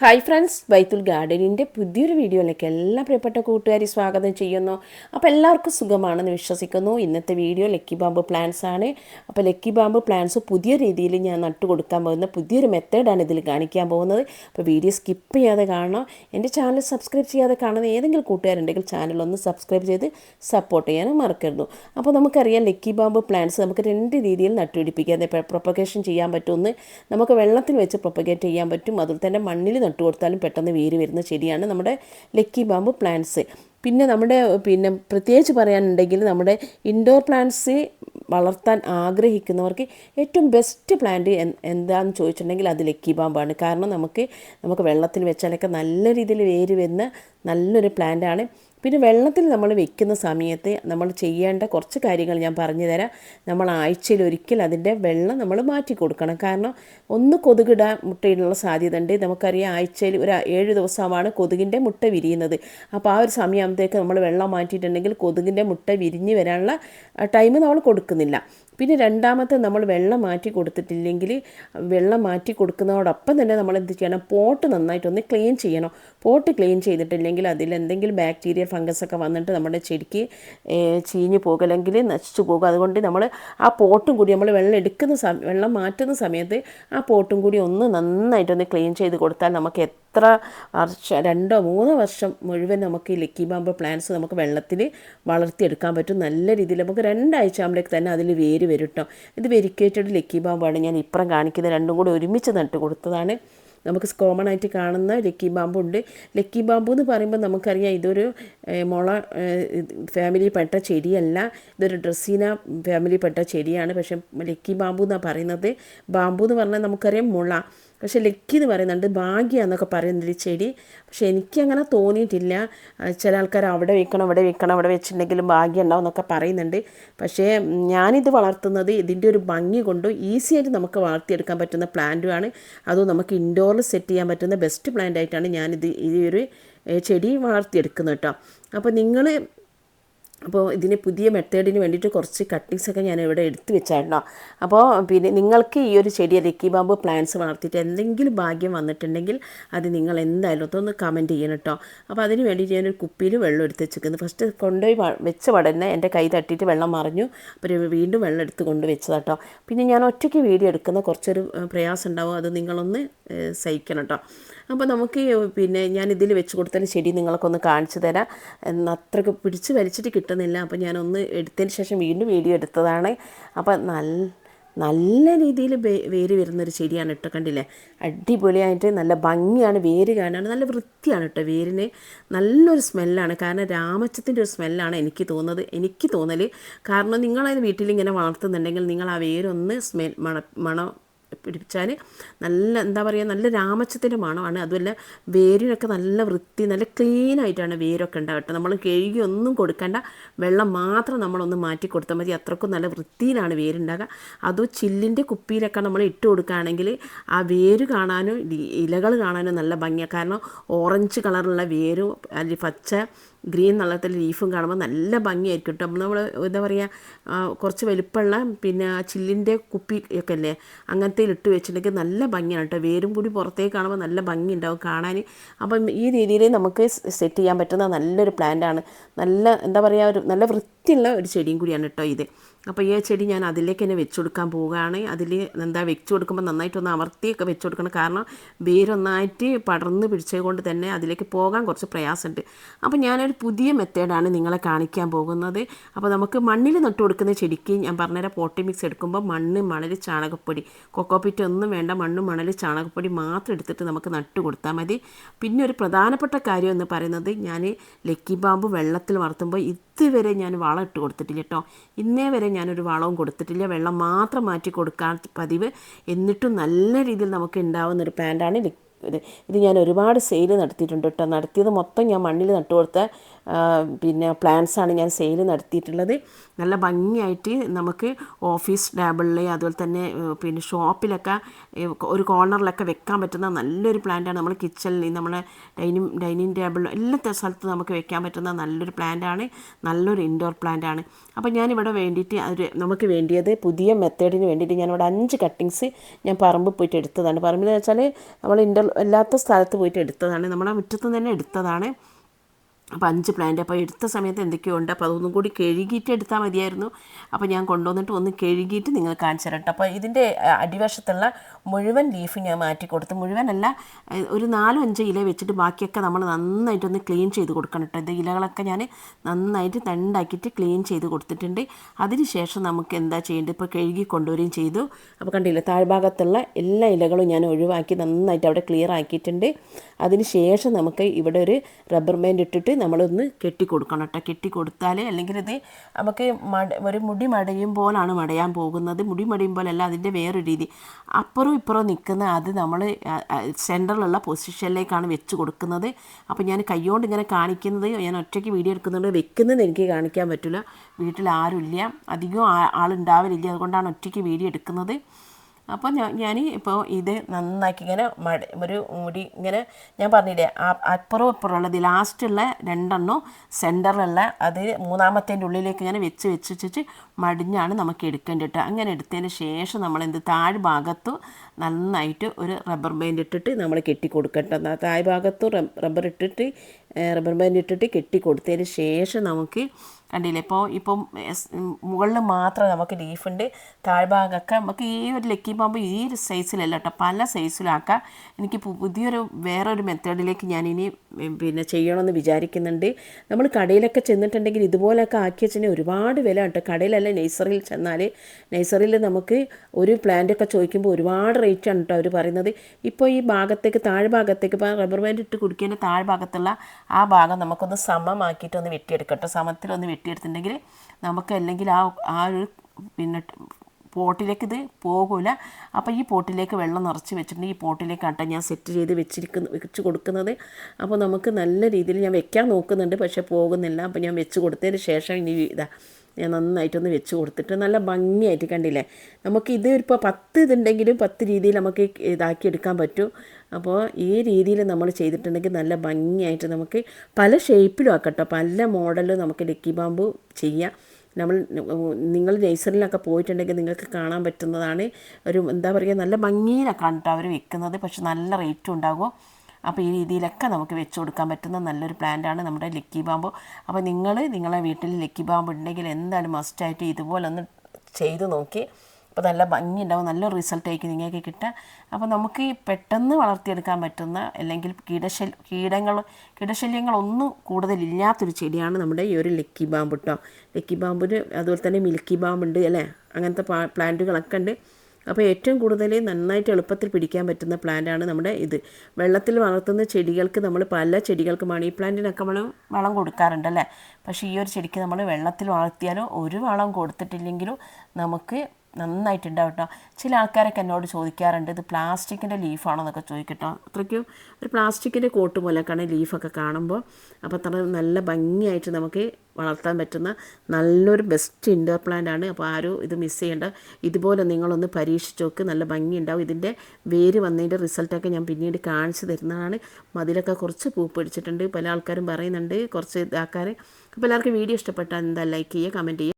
Hi friends ബൈത്തുൽ ഗാർഡനിന്റെ പുതിയൊരു വീഡിയോയിലേക്ക് എല്ലാ പ്രിയപ്പെട്ട കൂട്ടുകാരി സ്വാഗതം ചെയ്യുന്നു. അപ്പോൾ എല്ലാവർക്കും സുഖമാണെന്ന് വിശ്വസിക്കുന്നു. ഇന്നത്തെ വീഡിയോ ലക്കി ബാമ്പ് പ്ലാന്റ്സ് ആണ്. അപ്പോൾ ലക്കി ബാമ്പ് പ്ലാന്റ്സ് പുതിയ രീതിയിൽ ഞാൻ നട്ടു കൊടുക്കാൻ പോകുന്ന പുതിയൊരു മെത്തേഡാണ് ഇതിൽ കാണിക്കാൻ പോകുന്നത്. അപ്പോൾ വീഡിയോ സ്കിപ്പ് ചെയ്യാതെ കാണണം. എന്റെ ചാനൽ സബ്സ്ക്രൈബ് ചെയ്യാതെ കാണുന്ന ഏതെങ്കിലും കൂട്ടുകാരുണ്ടെങ്കിൽ ചാനൽ ഒന്ന് സബ്സ്ക്രൈബ് ചെയ്ത് സപ്പോർട്ട് ചെയ്യാനും മറക്കരുത്. അപ്പോൾ നമുക്കറിയാം ലക്കി ബാമ്പ് പ്ലാന്റ്സ് നമുക്ക് രണ്ട് രീതിയിൽ നട്ടുപിടിപ്പിക്കാം. പ്രൊപ്പഗേഷൻ ചെയ്യാൻ പറ്റുമെന്ന് നമുക്ക് വെള്ളത്തിൽ വെച്ച് പ്രൊപ്പഗേറ്റ് ചെയ്യാൻ പറ്റും. അതിൽ തന്നെ മണ്ണിൽ നട്ടു കൊടുത്താലും പെട്ടെന്ന് വേര് വരുന്ന ചെടിയാണ് നമ്മുടെ ലക്കി ബാമ്പ് പ്ലാന്റ്സ്. പിന്നെ നമ്മുടെ പിന്നെ പ്രത്യേകിച്ച് പറയാനുണ്ടെങ്കിൽ നമ്മുടെ ഇൻഡോർ പ്ലാന്റ്സ് വളർത്താൻ ആഗ്രഹിക്കുന്നവർക്ക് ഏറ്റവും ബെസ്റ്റ് പ്ലാന്റ് എന്താണെന്ന് ചോദിച്ചിട്ടുണ്ടെങ്കിൽ അത് ലക്കി ബാമ്പാണ്. കാരണം നമുക്ക് നമുക്ക് വെള്ളത്തിൽ വെച്ചാലൊക്കെ നല്ല രീതിയിൽ വേര് വരുന്ന നല്ലൊരു പ്ലാന്റാണ്. പിന്നെ വെള്ളത്തിൽ നമ്മൾ വെക്കുന്ന സമയത്ത് നമ്മൾ ചെയ്യേണ്ട കുറച്ച് കാര്യങ്ങൾ ഞാൻ പറഞ്ഞു തരാം നമ്മൾ ആഴ്ചയിൽ ഒരിക്കൽ അതിന്റെ വെള്ളം നമ്മൾ മാറ്റി കൊടുക്കണം. കാരണം ഒന്ന് കൊതുകിടാൻ മുട്ടയിടാനുള്ള സാധ്യത ഉണ്ട് നമുക്കറിയാം ആഴ്ചയിൽ ഒരു ഏഴ് ദിവസമാണ് കൊതുകിന്റെ മുട്ട വിരിയുന്നത്. അപ്പോൾ ആ ഒരു സമയമാകുമ്പോഴത്തേക്ക് നമ്മൾ വെള്ളം മാറ്റിയിട്ടുണ്ടെങ്കിൽ കൊതുകിന്റെ മുട്ട വിരിഞ്ഞ് വരാനുള്ള ടൈം നമ്മൾ കൊടുക്കുന്നില്ല. പിന്നെ രണ്ടാമത്തെ നമ്മൾ വെള്ളം മാറ്റി കൊടുത്തിട്ടില്ലെങ്കിൽ വെള്ളം മാറ്റി കൊടുക്കുന്നതോടൊപ്പം തന്നെ നമ്മൾ എന്ത് ചെയ്യണം? പോട്ട് നന്നായിട്ടൊന്ന് ക്ലീൻ ചെയ്യണം. പോട്ട് ക്ലീൻ ചെയ്തിട്ടില്ലെങ്കിൽ അതിൽ എന്തെങ്കിലും ബാക്ടീരിയ ഫംഗസ് ഒക്കെ വന്നിട്ട് നമ്മുടെ ചെടിക്ക് ചീഞ്ഞു പോകും അല്ലെങ്കിൽ നശിച്ചു പോകും. അതുകൊണ്ട് നമ്മൾ ആ പോട്ടും കൂടി നമ്മൾ വെള്ളം എടുക്കുന്ന സമയം വെള്ളം മാറ്റുന്ന സമയത്ത് ആ പോട്ടും കൂടി ഒന്ന് നന്നായിട്ടൊന്ന് ക്ലീൻ ചെയ്ത് കൊടുത്താൽ നമുക്ക് എത്ര വർഷം രണ്ടോ മൂന്നോ വർഷം മുഴുവൻ നമുക്ക് ഈ ലക്കി ബാമ്പ് പ്ലാന്റ്സ് നമുക്ക് വെള്ളത്തിൽ വളർത്തിയെടുക്കാൻ പറ്റും. നല്ല രീതിയിൽ നമുക്ക് രണ്ടാഴ്ച ആകുമ്പോഴേക്ക് തന്നെ അതിൽ വേര് വരും കേട്ടോ ഇത് വെരിക്കേറ്റഡ് ലക്കി ബാമ്പാണ് ഞാൻ ഇപ്പുറം കാണിക്കുന്നത്. രണ്ടും കൂടി ഒരുമിച്ച് നട്ട് കൊടുത്തതാണ്. നമുക്ക് കോമൺ ആയിട്ട് കാണുന്ന ലക്കി ബാമ്പുണ്ട് ലക്കി ബാമ്പു എന്ന് പറയുമ്പോൾ നമുക്കറിയാം ഇതൊരു മുള ഫാമിലിയിൽപ്പെട്ട ചെടിയല്ല. ഇതൊരു ഡ്രസ്സീന ഫാമിലിയിൽപ്പെട്ട ചെടിയാണ്. പക്ഷേ ലക്കി ബാമ്പു എന്നാണ് പറയുന്നത്. ബാമ്പു എന്ന് പറഞ്ഞാൽ നമുക്കറിയാം മുള. പക്ഷേ ലക്കി എന്ന് പറയുന്നുണ്ട് ഭാഗ്യ എന്നൊക്കെ പറയുന്നൊരു ചെടി. പക്ഷേ എനിക്കങ്ങനെ തോന്നിയിട്ടില്ല. ചില ആൾക്കാർ അവിടെ വെക്കണം അവിടെ വെക്കണം അവിടെ വെച്ചിട്ടുണ്ടെങ്കിലും ഭാഗ്യം ഉണ്ടാവും എന്നൊക്കെ പറയുന്നുണ്ട്. പക്ഷേ ഞാനിത് വളർത്തുന്നത് ഇതിന്റെ ഒരു ഭംഗി കൊണ്ടും ഈസി ആയിട്ട് നമുക്ക് വളർത്തിയെടുക്കാൻ പറ്റുന്ന പ്ലാന്റുമാണ് അതും നമുക്ക് ഇൻഡോറിൽ സെറ്റ് ചെയ്യാൻ പറ്റുന്ന ബെസ്റ്റ് പ്ലാന്റ് ആയിട്ടാണ് ഞാനിത് ഈ ഒരു ചെടി വളർത്തിയെടുക്കുന്നത് കേട്ടോ. അപ്പോൾ നിങ്ങൾ അപ്പോൾ ഇതിന് പുതിയ മെത്തേഡിന് വേണ്ടിയിട്ട് കുറച്ച് കട്ടിങ്സ് ഒക്കെ ഞാൻ ഇവിടെ എടുത്തു വെച്ചായിരുന്നോ അപ്പോൾ പിന്നെ നിങ്ങൾക്ക് ഈ ഒരു ചെടിയെ ലക്കി ബാമ്പു പ്ലാന്റ്സ് വളർത്തിയിട്ട് എന്തെങ്കിലും ഭാഗ്യം വന്നിട്ടുണ്ടെങ്കിൽ അത് നിങ്ങൾ എന്തായാലും അതൊന്ന് കമന്റ് ചെയ്യണം കേട്ടോ. അപ്പോൾ അതിന് വേണ്ടിയിട്ട് ഞാനൊരു കുപ്പിയിൽ വെള്ളം എടുത്ത് വെച്ചിരിക്കുന്നത് ഫസ്റ്റ് കൊണ്ടുപോയി വെച്ച പടന്നെ എന്റെ കൈ തട്ടിയിട്ട് വെള്ളം മറിഞ്ഞു. അപ്പോൾ വീണ്ടും വെള്ളം എടുത്ത് കൊണ്ട് വെച്ചതാട്ടോ പിന്നെ ഞാൻ ഒറ്റയ്ക്ക് വീഡിയോ എടുക്കുന്ന കുറച്ചൊരു പ്രയാസം ഉണ്ടാവും. അത് നിങ്ങളൊന്ന് സഹിക്കണം കേട്ടോ. അപ്പോൾ നമുക്ക് പിന്നെ ഞാൻ ഇതിൽ വെച്ച് കൊടുത്തതിന് ചെടി നിങ്ങൾക്കൊന്ന് കാണിച്ചു തരാം. അത്രയ്ക്ക് പിടിച്ച് വലിച്ചിട്ട് കിട്ടുന്നില്ല അപ്പോൾ ഞാനൊന്ന് എടുത്തതിന് ശേഷം വീണ്ടും വീഡിയോ എടുത്തതാണ്. അപ്പോൾ നല്ല നല്ല രീതിയിൽ വേര് വരുന്നൊരു ചെടിയാണ് കേട്ടോ കണ്ടില്ലേ? അടിപൊളിയായിട്ട് നല്ല ഭംഗിയാണ് വേര് കാണാൻ. നല്ല വൃത്തിയാണ് കേട്ടോ വേരിന്. നല്ലൊരു സ്മെല്ലാണ്. കാരണം രാമച്ചത്തിന്റെ ഒരു സ്മെല്ലാണ് എനിക്ക് തോന്നുന്നത്. എനിക്ക് തോന്നൽ കാരണം നിങ്ങളത് വീട്ടിലിങ്ങനെ വളർത്തുന്നുണ്ടെങ്കിൽ നിങ്ങൾ ആ വേരൊന്ന് സ്മെൽ മണ മണം പിടിപ്പിച്ചാൽ നല്ല എന്താ പറയുക നല്ല രാമച്ചത്തിന്റെ മണമാണ്. അതുമല്ല വേരിനൊക്കെ നല്ല വൃത്തി നല്ല ക്ലീൻ ആയിട്ടാണ് വേരൊക്കെ ഉണ്ടാകട്ടെ നമ്മൾ കഴുകി ഒന്നും കൊടുക്കേണ്ട. വെള്ളം മാത്രം നമ്മളൊന്ന് മാറ്റി കൊടുത്താൽ മതി. അത്രക്കും നല്ല വൃത്തിയിലാണ് വേരുണ്ടാകുക അതോ ചില്ലിന്റെ കുപ്പിയിലൊക്കെ നമ്മൾ ഇട്ട് കൊടുക്കുകയാണെങ്കിൽ ആ വേര് കാണാനും ഇലകൾ കാണാനും നല്ല ഭംഗിയാണ് കാരണം ഓറഞ്ച് കളറുള്ള വേരും അല്ലെങ്കിൽ പച്ച ഗ്രീൻ നല്ലത്തിൽ ലീഫും കാണുമ്പോൾ നല്ല ഭംഗിയായിരിക്കും കേട്ടോ. നമ്മൾ എന്താ പറയുക കുറച്ച് വലുപ്പമുള്ള പിന്നെ ചില്ലിന്റെ കുപ്പി ഒക്കെ അല്ലേ അങ്ങനത്തെ ഇട്ട് വെച്ചിട്ടുണ്ടെങ്കിൽ നല്ല ഭംഗിയാണ് കേട്ടോ. വേരും കൂടി പുറത്തേക്ക് കാണുമ്പോൾ നല്ല ഭംഗി ഉണ്ടാവും കാണാൻ. അപ്പം ഈ രീതിയിൽ നമുക്ക് സെറ്റ് ചെയ്യാൻ പറ്റുന്ന നല്ലൊരു പ്ലാന്റാണ് നല്ല എന്താ പറയുക ഒരു നല്ല വൃത്തിയുള്ള ഒരു ചെടിയും കൂടിയാണ് കേട്ടോ ഇത്. അപ്പോൾ ഈ ചെടി ഞാൻ അതിലേക്ക് തന്നെ വെച്ച് കൊടുക്കാൻ പോവുകയാണ്. അതിൽ എന്താ വെച്ച് കൊടുക്കുമ്പോൾ നന്നായിട്ടൊന്ന് അമർത്തിയൊക്കെ വെച്ച് കൊടുക്കണം. കാരണം വേരൊന്നായിട്ട് പടർന്ന് പിടിച്ചത് കൊണ്ട് തന്നെ അതിലേക്ക് പോകാൻ കുറച്ച് പ്രയാസമുണ്ട്. അപ്പോൾ ഞാനൊരു പുതിയ മെത്തേഡാണ് നിങ്ങളെ കാണിക്കാൻ പോകുന്നത്. അപ്പോൾ നമുക്ക് മണ്ണിൽ നട്ടു കൊടുക്കുന്ന ചെടിക്ക് ഞാൻ പറഞ്ഞുതരാം. പോട്ടി മിക്സ് എടുക്കുമ്പോൾ മണ്ണ് മണൽ ചാണകപ്പൊടി. കൊക്കോപ്പിറ്റ് ഒന്നും വേണ്ട മണ്ണും മണൽ ചാണകപ്പൊടി മാത്രം എടുത്തിട്ട് നമുക്ക് നട്ടു കൊടുത്താൽ മതി. പിന്നെ ഒരു പ്രധാനപ്പെട്ട കാര്യം എന്ന് പറയുന്നത് ഞാൻ ലക്കി ബാമ്പ് വെള്ളത്തിൽ വളർത്തുമ്പോൾ ഇതുവരെ ഞാൻ വളം ഇട്ട് കൊടുത്തിട്ടില്ല കേട്ടോ. ഇന്നേ വരെ ഞാനൊരു വളവും കൊടുത്തിട്ടില്ല. വെള്ളം മാത്രം മാറ്റി കൊടുക്കാൻ പതിവ്. എന്നിട്ടും നല്ല രീതിയിൽ നമുക്ക് ഉണ്ടാവുന്ന ഒരു പ്ലാന്റാണ് ഇത്. ഇത് ഞാൻ ഒരുപാട് സെയിൽ നടത്തിയിട്ടുണ്ട് കേട്ടോ. നടത്തിയത് മൊത്തം ഞാൻ മണ്ണിൽ നട്ടു കൊടുത്ത പിന്നെ പ്ലാൻസാണ് ഞാൻ സെയിൽ നടത്തിയിട്ടുള്ളത്. നല്ല ഭംഗിയായിട്ട് നമുക്ക് ഓഫീസ് ടേബിളിൽ അതുപോലെ തന്നെ പിന്നെ ഷോപ്പിലൊക്കെ ഒരു കോർണറിലൊക്കെ വെക്കാൻ പറ്റുന്ന നല്ലൊരു പ്ലാന്റാണ്. നമ്മൾ കിച്ചണിൽ നമ്മളെ ഡൈനിങ് ഡൈനിങ് ടേബിളിലും എല്ലാ സ്ഥലത്തും നമുക്ക് വെക്കാൻ പറ്റുന്ന നല്ലൊരു പ്ലാന്റാണ്. നല്ലൊരു ഇൻഡോർ പ്ലാന്റാണ്. അപ്പോൾ ഞാനിവിടെ വേണ്ടിയിട്ട് ഒരു നമുക്ക് വേണ്ടിയത് പുതിയ മെത്തേഡിന് വേണ്ടിയിട്ട് ഞാനിവിടെ അഞ്ച് കട്ടിങ്സ് ഞാൻ പറമ്പ് പോയിട്ട് എടുത്തതാണ്. പറമ്പിൽ വെച്ചാൽ നമ്മൾ ഇൻഡോർ അല്ലാത്ത സ്ഥലത്ത് പോയിട്ട് എടുത്തതാണ്. നമ്മുടെ മുറ്റത്ത് തന്നെ എടുത്തതാണ്. അപ്പോൾ അഞ്ച് പ്ലാന്റ് അപ്പോൾ എടുത്ത സമയത്ത് എന്തൊക്കെയോ ഉണ്ട് അപ്പോൾ അതൊന്നും കൂടി കഴുകിയിട്ട് എടുത്താൽ മതിയായിരുന്നു. അപ്പോൾ ഞാൻ കൊണ്ടുവന്നിട്ട് ഒന്ന് കഴുകിയിട്ട് നിങ്ങൾ കാണിച്ചു തരട്ടെ അപ്പോൾ ഇതിന്റെ അടിവശത്തുള്ള മുഴുവൻ ലീഫ് ഞാൻ മാറ്റി കൊടുത്ത്. മുഴുവനല്ല ഒരു നാലോ അഞ്ച് ഇല വെച്ചിട്ട് ബാക്കിയൊക്കെ നമ്മൾ നന്നായിട്ടൊന്ന് ക്ലീൻ ചെയ്ത് കൊടുക്കണം കേട്ടോ ഇത് ഇലകളൊക്കെ ഞാൻ നന്നായിട്ട് തണ്ടാക്കിയിട്ട് ക്ലീൻ ചെയ്ത് കൊടുത്തിട്ടുണ്ട്. അതിന് ശേഷം നമുക്ക് എന്താ ചെയ്യേണ്ടത്? ഇപ്പോൾ കഴുകി കൊണ്ടുവരികയും ചെയ്തു. അപ്പോൾ കണ്ടില്ല താഴ്ഭാഗത്തുള്ള എല്ലാ ഇലകളും ഞാൻ ഒഴിവാക്കി നന്നായിട്ട് അവിടെ ക്ലിയർ ആക്കിയിട്ടുണ്ട്. അതിന് ശേഷം നമുക്ക് ഇവിടെ ഒരു റബ്ബർ ബാൻഡ് ഇട്ടിട്ട് നമ്മളൊന്ന് കെട്ടിക്കൊടുക്കണം കേട്ടോ. കെട്ടിക്കൊടുത്താൽ അല്ലെങ്കിൽ ഇത് നമുക്ക് മട ഒരു മുടി മടയും പോലാണ് മടയാൻ പോകുന്നത്. മുടി മടയും പോലല്ല അതിന്റെ വേറൊരു രീതി. അപ്പുറം ഇപ്പുറം നിൽക്കുന്ന അത് നമ്മൾ സെന്ററിലുള്ള പൊസിഷനിലേക്കാണ് വെച്ച് കൊടുക്കുന്നത്. അപ്പോൾ ഞാൻ കൈകൊണ്ട് ഇങ്ങനെ കാണിക്കുന്നത് ഞാൻ ഒറ്റയ്ക്ക് വീഡിയോ എടുക്കുന്നുണ്ട്. വെക്കുന്നത് എനിക്ക് കാണിക്കാൻ പറ്റില്ല. വീട്ടിൽ ആരുമില്ല. അധികം ആളുണ്ടാവില്ല അതുകൊണ്ടാണ് ഒറ്റയ്ക്ക് വീഡിയോ എടുക്കുന്നത്. അപ്പോൾ ഞാൻ ഞാൻ ഇപ്പോൾ ഇത് നന്നാക്കി ഇങ്ങനെ മട ഒരു മുടി ഇങ്ങനെ ഞാൻ പറഞ്ഞില്ലേ ആ അപ്പുറവും ഇപ്പുറം ഉള്ളത് ലാസ്റ്റുള്ള രണ്ടെണ്ണം സെന്ററിലുള്ള അത് മൂന്നാമത്തേന്റെ ഉള്ളിലേക്ക് ഇങ്ങനെ വെച്ച് വെച്ച് വെച്ചിട്ട് മടിഞ്ഞാണ് നമുക്ക് എടുക്കേണ്ടി കേട്ടോ. അങ്ങനെ എടുത്തതിന് ശേഷം നമ്മൾ എന്ത് താഴ് ഭാഗത്തു നന്നായിട്ട് ഒരു റബ്ബർ ബാൻഡ് ഇട്ടിട്ട് നമ്മൾ കെട്ടി കൊടുക്കട്ടെ. താഴ് ഭാഗത്തു റബ്ബർ ഇട്ടിട്ട് റബ്ബർ ബാൻഡ് ഇട്ടിട്ട് കെട്ടി കൊടുത്തതിന് ശേഷം നമുക്ക് കണ്ടില്ലേ? ഇപ്പോൾ ഇപ്പം മുകളിൽ മാത്രം നമുക്ക് ലീഫുണ്ട് താഴ്ഭാഗമൊക്കെ നമുക്ക് ഈ ഒരു ലക്കി പാമ്പ് ഈ ഒരു സൈസിലല്ല കേട്ടോ പല സൈസിലാക്കാം എനിക്ക് പുതിയൊരു വേറൊരു മെത്തേഡിലേക്ക് ഞാനിനി പിന്നെ ചെയ്യണമെന്ന് വിചാരിക്കുന്നുണ്ട്. നമ്മൾ കടയിലൊക്കെ ചെന്നിട്ടുണ്ടെങ്കിൽ ഇതുപോലെയൊക്കെ ആക്കി വെച്ചാൽ ഒരുപാട് വില കേട്ടോ. കടയിലല്ല നഴ്സറിയിൽ ചെന്നാൽ നഴ്സറിയിൽ നമുക്ക് ഒരു പ്ലാന്റൊക്കെ ചോദിക്കുമ്പോൾ ഒരുപാട് റേറ്റ് ആണ് കേട്ടോ അവർ പറയുന്നത്. ഇപ്പോൾ ഈ ഭാഗത്തേക്ക് താഴ്ഭാഗത്തേക്ക് ഇപ്പോൾ റബ്ബർ ബാൻഡ് ഇട്ട് കുടിക്കേണ്ട താഴ്ഭാഗത്തുള്ള ആ ഭാഗം നമുക്കൊന്ന് സമമാക്കിയിട്ട് ഒന്ന് വെട്ടിയെടുക്കട്ടെ സമത്തിലൊന്ന് വെട്ടിയെടുത്തിട്ടുണ്ടെങ്കിൽ നമുക്ക് അല്ലെങ്കിൽ ആ ആ ഒരു പിന്നെ പോട്ടിലേക്ക് ഇത് പോകില്ല അപ്പോൾ ഈ പോട്ടിലേക്ക് വെള്ളം നിറച്ച് വെച്ചിട്ടുണ്ട്. ഈ പോട്ടിലേക്കാട്ടോ ഞാൻ സെറ്റ് ചെയ്ത് വെച്ചിരിക്കുന്നു വെച്ച് കൊടുക്കുന്നത്. അപ്പോൾ നമുക്ക് നല്ല രീതിയിൽ ഞാൻ വെക്കാൻ നോക്കുന്നുണ്ട് പക്ഷേ പോകുന്നില്ല. അപ്പോൾ ഞാൻ വെച്ച് കൊടുത്തതിന് ശേഷം ഇനി ഇതാ ഞാൻ നന്നായിട്ടൊന്ന് വെച്ച് കൊടുത്തിട്ട് നല്ല ഭംഗിയായിട്ട് കണ്ടില്ലേ? നമുക്ക് ഇത് ഇപ്പോൾ പത്ത് ഇതുണ്ടെങ്കിലും പത്ത് രീതിയിൽ നമുക്ക് ഇതാക്കി എടുക്കാൻ പറ്റും. അപ്പോൾ ഈ രീതിയിൽ നമ്മൾ ചെയ്തിട്ടുണ്ടെങ്കിൽ നല്ല ഭംഗിയായിട്ട് നമുക്ക് പല ഷേപ്പിലും ആക്കട്ടോ. പല മോഡലും നമുക്ക് ലക്കി ബാമ്പു ചെയ്യാം. നമ്മൾ നിങ്ങൾ നേഴ്സറിയിലൊക്കെ പോയിട്ടുണ്ടെങ്കിൽ നിങ്ങൾക്ക് കാണാൻ പറ്റുന്നതാണ് ഒരു എന്താ പറയുക നല്ല ഭംഗിയിലൊക്കെയാണ് കേട്ടോ അവർ വെക്കുന്നത്. പക്ഷെ നല്ല റേറ്റും ഉണ്ടാകും. അപ്പോൾ ഈ രീതിയിലൊക്കെ നമുക്ക് വെച്ച് കൊടുക്കാൻ പറ്റുന്ന നല്ലൊരു പ്ലാന്റാണ് നമ്മുടെ ലക്കി ബാമ്പു. അപ്പോൾ നിങ്ങൾ നിങ്ങളെ വീട്ടിൽ ലക്കി ബാമ്പ് ഉണ്ടെങ്കിൽ എന്തായാലും മസ്റ്റായിട്ട് ഇതുപോലെ ഒന്ന് ചെയ്ത് നോക്കി. അപ്പോൾ നല്ല ഭംഗി ഉണ്ടാവും നല്ല റിസൾട്ട് ആയിരിക്കും നിങ്ങൾക്ക് കിട്ടുക അപ്പോൾ നമുക്ക് ഈ പെട്ടെന്ന് വളർത്തിയെടുക്കാൻ പറ്റുന്ന അല്ലെങ്കിൽ കീടശൽ കീടങ്ങൾ കീടശല്യങ്ങളൊന്നും കൂടുതലില്ലാത്തൊരു ചെടിയാണ് നമ്മുടെ ഈ ഒരു ലക്കി ബാമ്പ് കേട്ടോ ലക്കി ബാമ്പിന് അതുപോലെ തന്നെ മിൽക്കി ബാമ്പുണ്ട് അല്ലേ? അങ്ങനത്തെ പ്ലാന്റുകളൊക്കെ ഉണ്ട്. അപ്പോൾ ഏറ്റവും കൂടുതൽ നന്നായിട്ട് എളുപ്പത്തിൽ പിടിക്കാൻ പറ്റുന്ന പ്ലാന്റാണ് നമ്മുടെ ഇത്. വെള്ളത്തിൽ വളർത്തുന്ന ചെടികൾക്ക് നമ്മൾ പല ചെടികൾക്ക് മണി പ്ലാന്റിനൊക്കെ നമ്മൾ വളം കൊടുക്കാറുണ്ട് അല്ലേ? പക്ഷേ ഈ ഒരു ചെടിക്ക് നമ്മൾ വെള്ളത്തിൽ വളർത്തിയാലോ ഒരു വളം കൊടുത്തിട്ടില്ലെങ്കിലും നമുക്ക് നന്നായിട്ടുണ്ടാവും കേട്ടോ ചില ആൾക്കാരൊക്കെ എന്നോട് ചോദിക്കാറുണ്ട് ഇത് പ്ലാസ്റ്റിക്കിന്റെ ലീഫാണോ എന്നൊക്കെ ചോദിക്കട്ടോ. അത്രയ്ക്കും ഒരു പ്ലാസ്റ്റിക്കിന്റെ കോട്ട് പോലെയൊക്കെയാണ് ലീഫൊക്കെ കാണുമ്പോൾ. അപ്പോൾ അത്ര നല്ല ഭംഗിയായിട്ട് നമുക്ക് വളർത്താൻ പറ്റുന്ന നല്ലൊരു ബെസ്റ്റ് ഇൻഡോർ പ്ലാന്റ് ആണ്. അപ്പോൾ ആരും ഇത് മിസ് ചെയ്യേണ്ട. ഇതുപോലെ നിങ്ങളൊന്ന് പരീക്ഷിച്ച് നോക്ക് നല്ല ഭംഗിയുണ്ടാവും. ഇതിന്റെ വേര് വന്നതിന്റെ റിസൾട്ടൊക്കെ ഞാൻ പിന്നീട് കാണിച്ചു തരുന്നതാണ്. മതിലൊക്കെ കുറച്ച് പൂ പിടിച്ചിട്ടുണ്ട്. പല ആൾക്കാരും പറയുന്നുണ്ട് കുറച്ച് ഇതാക്കാറ്. അപ്പോൾ എല്ലാവർക്കും വീഡിയോ ഇഷ്ടപ്പെട്ടാൽ എന്താ ലൈക്ക് ചെയ്യുക കമന്റ് ചെയ്യുക.